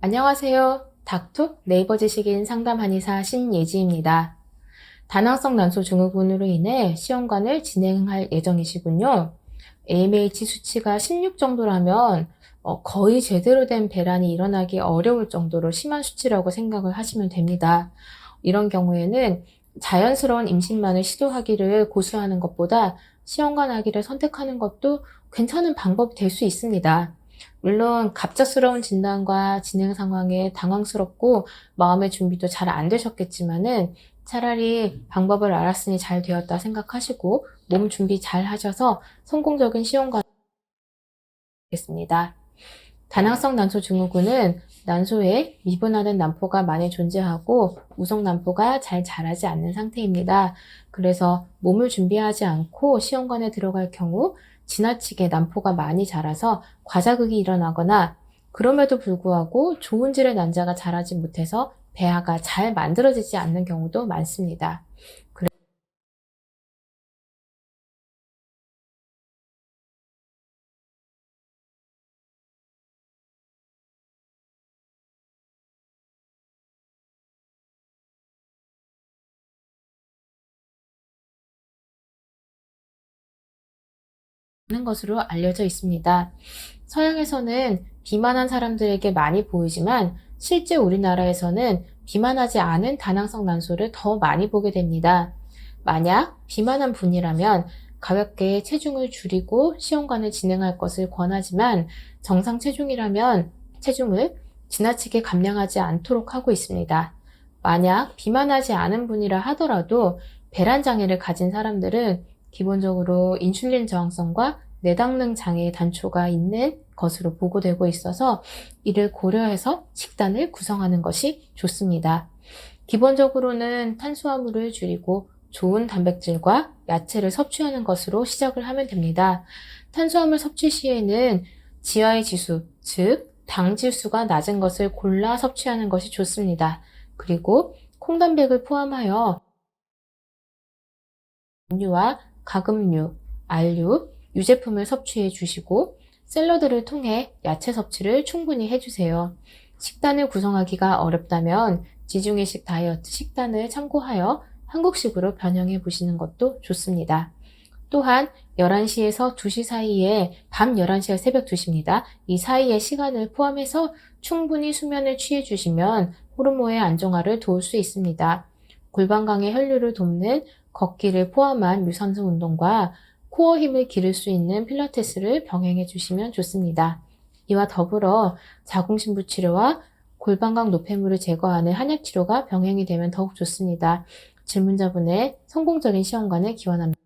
안녕하세요. 닥톡 네이버 지식인 상담 한의사 신예지입니다. 다낭성 난소 증후군으로 인해 시험관을 진행할 예정이시군요. AMH 수치가 16 정도라면 어, 거의 제대로 된 배란이 일어나기 어려울 정도로 심한 수치라고 생각을 하시면 됩니다. 이런 경우에는 자연스러운 임신만을 시도하기를 고수하는 것보다 시험관 아기를 선택하는 것도 괜찮은 방법이 될 수 있습니다. 물론 갑작스러운 진단과 진행 상황에 당황스럽고 마음의 준비도 잘 안 되셨겠지만은 차라리 방법을 알았으니 잘 되었다 생각하시고 몸 준비 잘 하셔서 성공적인 시험관 되겠습니다. 다낭성 난소 증후군은 난소에 미분화된 난포가 많이 존재하고 우성 난포가 잘 자라지 않는 상태입니다. 그래서 몸을 준비하지 않고 시험관에 들어갈 경우 지나치게 난포가 많이 자라서 과자극이 일어나거나 그럼에도 불구하고 좋은 질의 난자가 자라지 못해서 배아가 잘 만들어지지 않는 경우도 많습니다. 하는 것으로 알려져 있습니다. 서양에서는 비만한 사람들에게 많이 보이지만 실제 우리나라에서는 비만하지 않은 다낭성 난소를 더 많이 보게 됩니다. 만약 비만한 분이라면 가볍게 체중을 줄이고 시험관을 진행할 것을 권하지만 정상 체중이라면 체중을 지나치게 감량하지 않도록 하고 있습니다. 만약 비만하지 않은 분이라 하더라도 배란 장애를 가진 사람들은 기본적으로 인슐린 저항성과 내당능 장애의 단초가 있는 것으로 보고되고 있어서 이를 고려해서 식단을 구성하는 것이 좋습니다. 기본적으로는 탄수화물을 줄이고 좋은 단백질과 야채를 섭취하는 것으로 시작을 하면 됩니다. 탄수화물 섭취 시에는 GI 지수, 즉, 당 지수가 낮은 것을 골라 섭취하는 것이 좋습니다. 그리고 콩단백을 포함하여 음료와 가금류, 알류, 유제품을 섭취해 주시고 샐러드를 통해 야채 섭취를 충분히 해주세요. 식단을 구성하기가 어렵다면 지중해식 다이어트 식단을 참고하여 한국식으로 변형해 보시는 것도 좋습니다. 또한 11시에서 2시 사이에 밤 11시와 새벽 2시입니다. 이 사이의 시간을 포함해서 충분히 수면을 취해 주시면 호르몬의 안정화를 도울 수 있습니다. 골반강의 혈류를 돕는 걷기를 포함한 유산소 운동과 코어 힘을 기를 수 있는 필라테스를 병행해 주시면 좋습니다. 이와 더불어 자궁신부 치료와 골반강 노폐물을 제거하는 한약 치료가 병행이 되면 더욱 좋습니다. 질문자분의 성공적인 시험관을 기원합니다.